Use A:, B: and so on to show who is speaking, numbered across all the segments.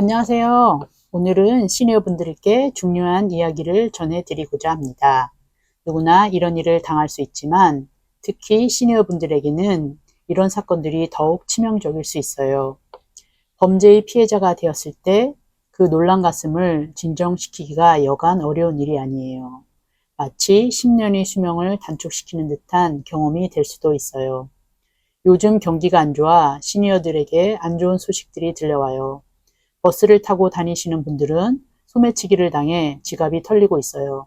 A: 안녕하세요. 오늘은 시니어분들께 중요한 이야기를 전해드리고자 합니다. 누구나 이런 일을 당할 수 있지만 특히 시니어분들에게는 이런 사건들이 더욱 치명적일 수 있어요. 범죄의 피해자가 되었을 때 그 놀란 가슴을 진정시키기가 여간 어려운 일이 아니에요. 마치 10년의 수명을 단축시키는 듯한 경험이 될 수도 있어요. 요즘 경기가 안 좋아 시니어들에게 안 좋은 소식들이 들려와요. 버스를 타고 다니시는 분들은 소매치기를 당해 지갑이 털리고 있어요.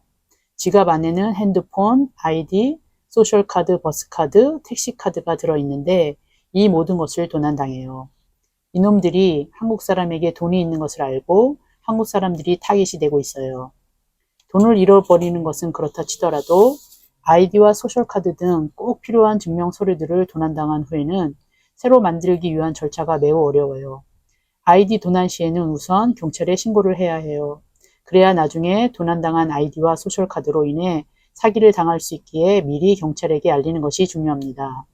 A: 지갑 안에는 핸드폰, 아이디, 소셜카드, 버스카드, 택시카드가 들어있는데 이 모든 것을 도난당해요. 이놈들이 한국 사람에게 돈이 있는 것을 알고 한국 사람들이 타깃이 되고 있어요. 돈을 잃어버리는 것은 그렇다 치더라도 아이디와 소셜카드 등 꼭 필요한 증명 서류들을 도난당한 후에는 새로 만들기 위한 절차가 매우 어려워요. 아이디 도난 시에는 우선 경찰에 신고를 해야 해요. 그래야 나중에 도난당한 아이디와 소셜카드로 인해 사기를 당할 수 있기에 미리 경찰에게 알리는 것이 중요합니다.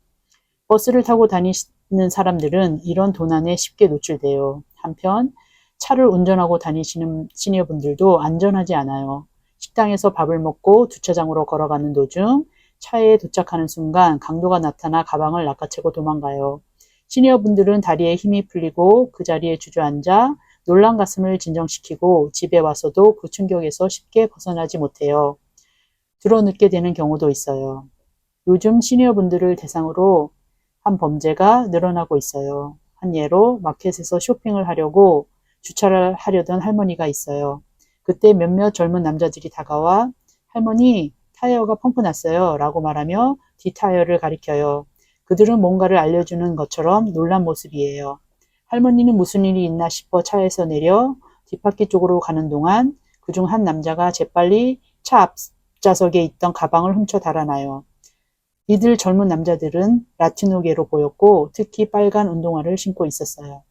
A: 버스를 타고 다니는 사람들은 이런 도난에 쉽게 노출돼요. 한편 차를 운전하고 다니시는 시니어분들도 안전하지 않아요. 식당에서 밥을 먹고 주차장으로 걸어가는 도중 차에 도착하는 순간 강도가 나타나 가방을 낚아채고 도망가요. 시니어분들은 다리에 힘이 풀리고 그 자리에 주저앉아 놀란 가슴을 진정시키고 집에 와서도 그 충격에서 쉽게 벗어나지 못해요. 들어눕게 되는 경우도 있어요. 요즘 시니어분들을 대상으로 한 범죄가 늘어나고 있어요. 한 예로 마켓에서 쇼핑을 하려고 주차를 하려던 할머니가 있어요. 그때 몇몇 젊은 남자들이 다가와 할머니 타이어가 펑크 났어요 라고 말하며 뒷타이어를 가리켜요. 그들은 뭔가를 알려주는 것처럼 놀란 모습이에요. 할머니는 무슨 일이 있나 싶어 차에서 내려 뒷바퀴 쪽으로 가는 동안 그중 한 남자가 재빨리 차 앞좌석에 있던 가방을 훔쳐 달아나요. 이들 젊은 남자들은 라티노계로 보였고 특히 빨간 운동화를 신고 있었어요.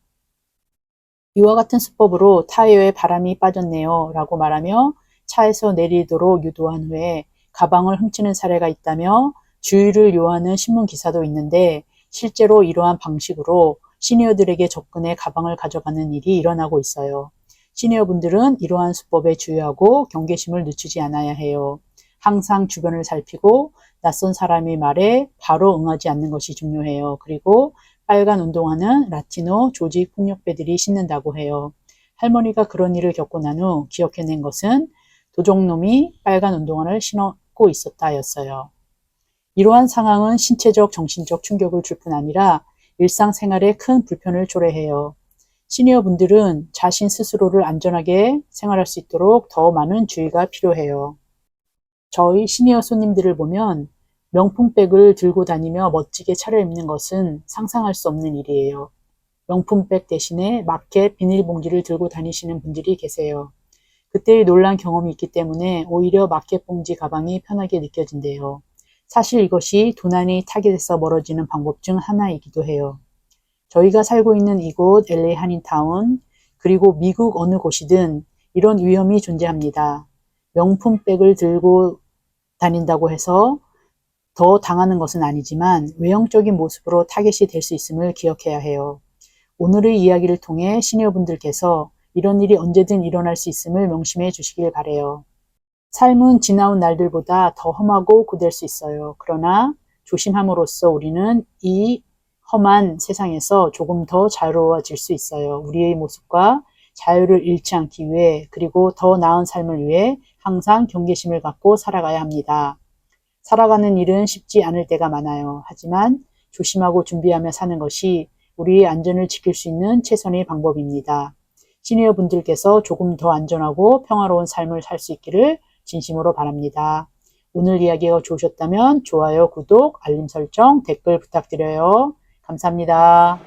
A: 이와 같은 수법으로 타이어에 바람이 빠졌네요 라고 말하며 차에서 내리도록 유도한 후에 가방을 훔치는 사례가 있다며 주의를 요하는 신문 기사도 있는데 실제로 이러한 방식으로 시니어들에게 접근해 가방을 가져가는 일이 일어나고 있어요. 시니어분들은 이러한 수법에 주의하고 경계심을 늦추지 않아야 해요. 항상 주변을 살피고 낯선 사람의 말에 바로 응하지 않는 것이 중요해요. 그리고 빨간 운동화는 라티노 조직 폭력배들이 신는다고 해요. 할머니가 그런 일을 겪고 난 후 기억해낸 것은 도적놈이 빨간 운동화를 신고 있었다였어요. 이러한 상황은 신체적, 정신적 충격을 줄 뿐 아니라 일상생활에 큰 불편을 초래해요. 시니어 분들은 자신 스스로를 안전하게 생활할 수 있도록 더 많은 주의가 필요해요. 저희 시니어 손님들을 보면 명품백을 들고 다니며 멋지게 차려입는 것은 상상할 수 없는 일이에요. 명품백 대신에 마켓 비닐봉지를 들고 다니시는 분들이 계세요. 그때의 놀란 경험이 있기 때문에 오히려 마켓 봉지 가방이 편하게 느껴진대요. 사실 이것이 도난이 타겟에서 멀어지는 방법 중 하나이기도 해요. 저희가 살고 있는 이곳 LA 한인타운 그리고 미국 어느 곳이든 이런 위험이 존재합니다. 명품 백을 들고 다닌다고 해서 더 당하는 것은 아니지만 외형적인 모습으로 타겟이 될 수 있음을 기억해야 해요. 오늘의 이야기를 통해 시니어분들께서 이런 일이 언제든 일어날 수 있음을 명심해 주시길 바래요. 삶은 지나온 날들보다 더 험하고 고될 수 있어요. 그러나 조심함으로써 우리는 이 험한 세상에서 조금 더 자유로워질 수 있어요. 우리의 모습과 자유를 잃지 않기 위해 그리고 더 나은 삶을 위해 항상 경계심을 갖고 살아가야 합니다. 살아가는 일은 쉽지 않을 때가 많아요. 하지만 조심하고 준비하며 사는 것이 우리의 안전을 지킬 수 있는 최선의 방법입니다. 시니어 분들께서 조금 더 안전하고 평화로운 삶을 살 수 있기를 진심으로 바랍니다. 오늘 이야기가 좋으셨다면 좋아요, 구독, 알림 설정, 댓글 부탁드려요. 감사합니다.